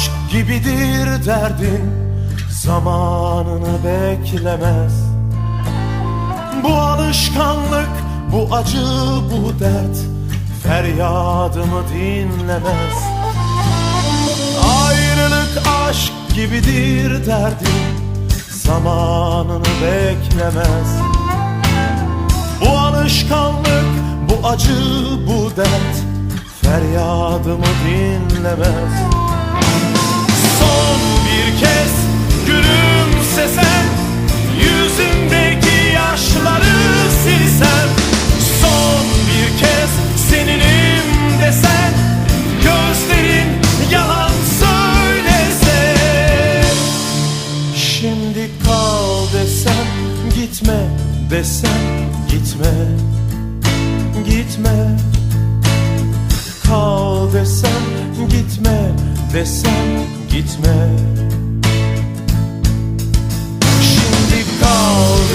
aşk gibidir derdin Zamanını beklemez. Bu alışkanlık, bu acı, bu dert Feryadımı dinlemez. Ayrılık aşk gibidir derdin Zamanını beklemez. Bu alışkanlık, bu acı, bu dert Feryadımı dinlemez bir kez gülümsesen Yüzündeki yaşları silsem Son bir kez seninim desen Gözlerin yalan söylese. Şimdi kal desem gitme desem gitme Gitme. Kal desem gitme desem gitme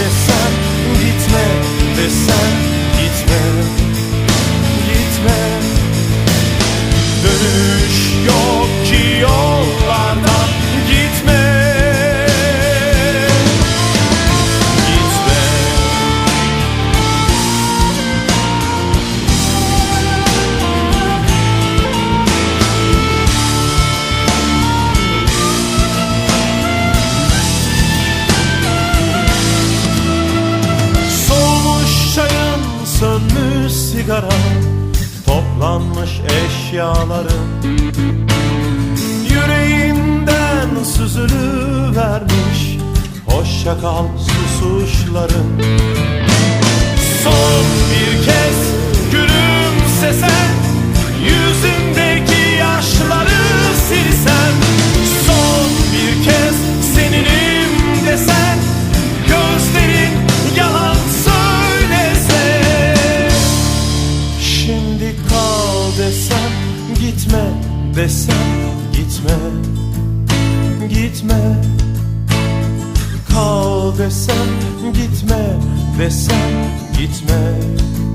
desem gitme desem sönmüş sigara Toplanmış eşyaların Yüreğinden süzülü vermiş Hoşça kal susuşların Son desem gitme Gitme. Kal desem gitme desem gitme